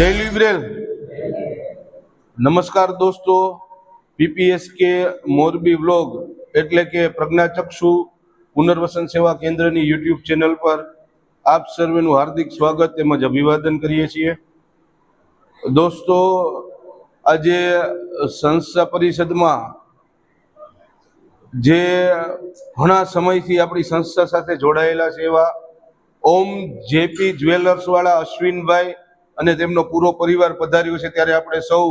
જય લિબરેલ નમસ્કાર દોસ્તો, પીપીએસકે મોરબી વ્લોગ એટલે કે પ્રજ્ઞાચક્ષુ પુનર્વસન સેવા કેન્દ્રની યુટ્યુબ ચેનલ પર આપ સર્વેનું હાર્દિક સ્વાગત તેમજ અભિવાદન કરીએ છીએ. દોસ્તો, આજે સંસ્થા પરિષદમાં જે ઘણા સમયથી આપણી સંસ્થા સાથે જોડાયેલા છે એવા ઓમ જેપી જ્વેલર્સ વાળા અશ્વિનભાઈ અને તેમનો પૂરો પરિવાર પધાર્યો છે ત્યારે આપણે સૌ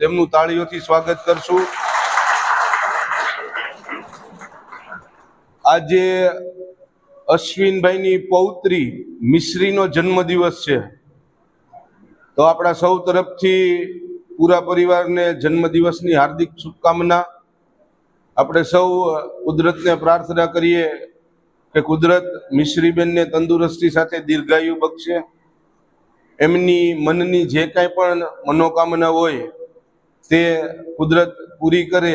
તેમનું તાળીઓથી સ્વાગત કરશું. આજે અશ્વિનભાઈની પૌત્રી મિશ્રીનો જન્મદિવસ છે. તો આપણા સૌ તરફથી પૂરા પરિવારને જન્મદિવસની હાર્દિક શુભકામના. આપણે સૌ કુદરતને પ્રાર્થના કરીએ કે કુદરત મિશ્રીબેનને તંદુરસ્તી સાથે દીર્ઘાયુ બક્ષે. એમની મનની જે કાંઈ પણ મનોકામના હોય તે કુદરત પૂરી કરે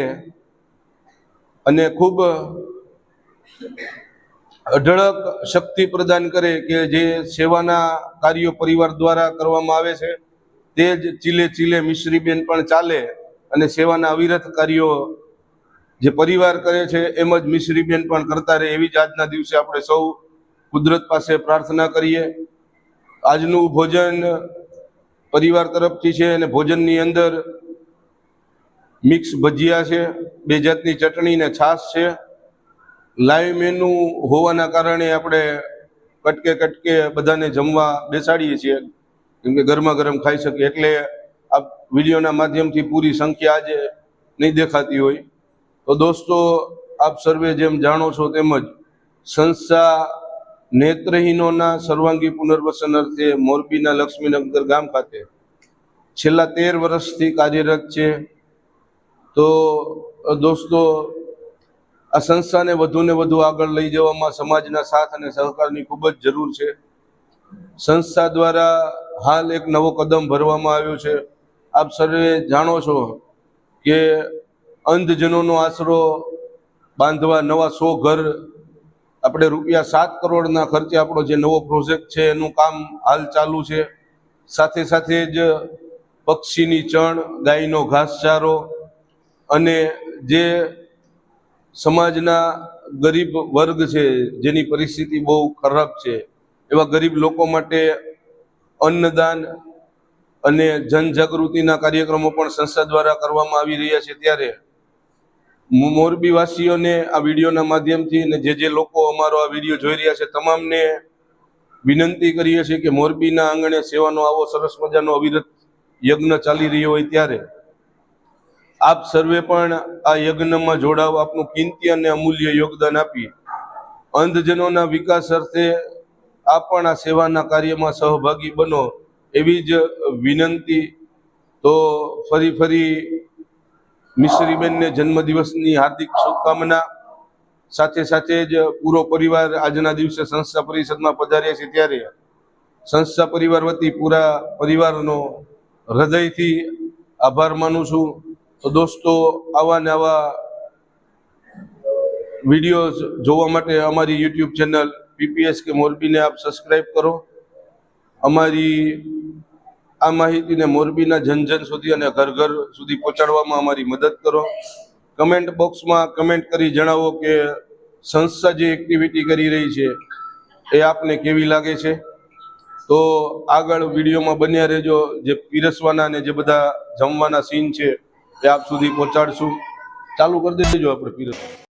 અને ખૂબ અઢળક શક્તિ પ્રદાન કરે કે જે સેવાના કાર્યો પરિવાર દ્વારા કરવામાં આવે છે, તે જ ચીલે ચીલે મિશ્રીબેન પણ ચાલે અને સેવાના અવિરત કાર્યો જે પરિવાર કરે છે, એમ જ મિશ્રીબેન પણ કરતા રહે. એવી જ આજના દિવસે આપણે સૌ કુદરત પાસે પ્રાર્થના કરીએ. આજનું ભોજન પરિવાર તરફથી છે અને ભોજનની અંદર મિક્સ ભજીયા છે, બે જાતની ચટણી ને છાશ છે. લાઈવ મેનુ હોવાના કારણે આપણે કટકે કટકે બધાને જમવા બેસાડીએ છીએ, કેમ કે ગરમા ગરમ ખાઈ શકીએ. એટલે આ વિડીયોના માધ્યમથી પૂરી સંખ્યા આજે નહીં દેખાતી હોય. તો દોસ્તો, આપ સર્વે જેમ જાણો છો તેમજ સંસ્થા નેત્રહીનોના સર્વાંગી પુનર્વસન અર્થે મોરબીના લક્ષ્મીનગર ગામ ખાતે છેલ્લા તેર વર્ષથી કાર્યરત છે. તો દોસ્તો, આ સંસ્થાને વધુને વધુ આગળ લઈ જવામાં સમાજના સાથ અને સહકારની ખૂબ જ જરૂર છે. સંસ્થા દ્વારા હાલ એક નવો કદમ ભરવામાં આવ્યો છે. આપ સર્વે જાણો છો કે અંધજનોનો આશરો બાંધવા નવા સો ઘર આપણે રૂપિયા સાત કરોડના ખર્ચે આપણો જે નવો પ્રોજેક્ટ છે, એનું કામ હાલ ચાલુ છે. સાથે સાથે જ પક્ષીની ચણ, ગાયનો ઘાસચારો અને જે સમાજના ગરીબ વર્ગ છે, જેની પરિસ્થિતિ બહુ ખરાબ છે, એવા ગરીબ લોકો માટે અન્નદાન અને જનજાગૃતિના કાર્યક્રમો પણ સંસ્થા દ્વારા કરવામાં આવી રહ્યા છે ત્યારે મો- મોરબી વાસીઓને આ વિડીયોના માધ્યમથી અને જે જે લોકો અમારો આ વીડિયો જોઈ રહ્યા છે, તમામને વિનંતી કરીએ છીએ કે મોરબીના આંગણે સેવાનો આવો સરસ મજાનો અવિરત યજ્ઞ ચાલી રહ્યો હોય ત્યારે આપ સર્વે પણ આ યજ્ઞમાં જોડાવ, આપનું કિંમતી અને અમૂલ્ય યોગદાન આપી. અંધજનોના વિકાસ અર્થે આપ પણ આ સેવાના કાર્યમાં સહભાગી બનો એવી જ વિનંતી. તો ફરી ફરી મિશ્રીબેનને જન્મદિવસની હાર્દિક શુભકામના. સાથે સાથે જ પૂરો પરિવાર આજના દિવસે સંસ્થા પરિષદમાં પધાર્યા છે ત્યારે સંસ્થા પરિવાર વતી પૂરા પરિવારનો હૃદયથી આભાર માનું છું. તો દોસ્તો, આવા ને આવા વીડિયો જોવા માટે અમારી યુટ્યુબ ચેનલ પીપીએસ કે મોરબીને આપ સબસ્ક્રાઈબ કરો. અમારી આ માહિતીને મોરબીના જન જન સુધી અને ઘર ઘર સુધી પહોંચાડવામાં અમારી મદદ કરો. કમેન્ટ બોક્સમાં કમેન્ટ કરી જણાવો કે સંસ્થા જે એક્ટિવિટી કરી રહી છે એ આપને કેવી લાગે છે? તો આગળ વિડીયોમાં બન્યા રહેજો. જે પીરસવાના અને જે બધા જમવાના સીન છે એ આપ સુધી પહોંચાડશું. ચાલુ કરી દેજો આપણે પીરસવાનું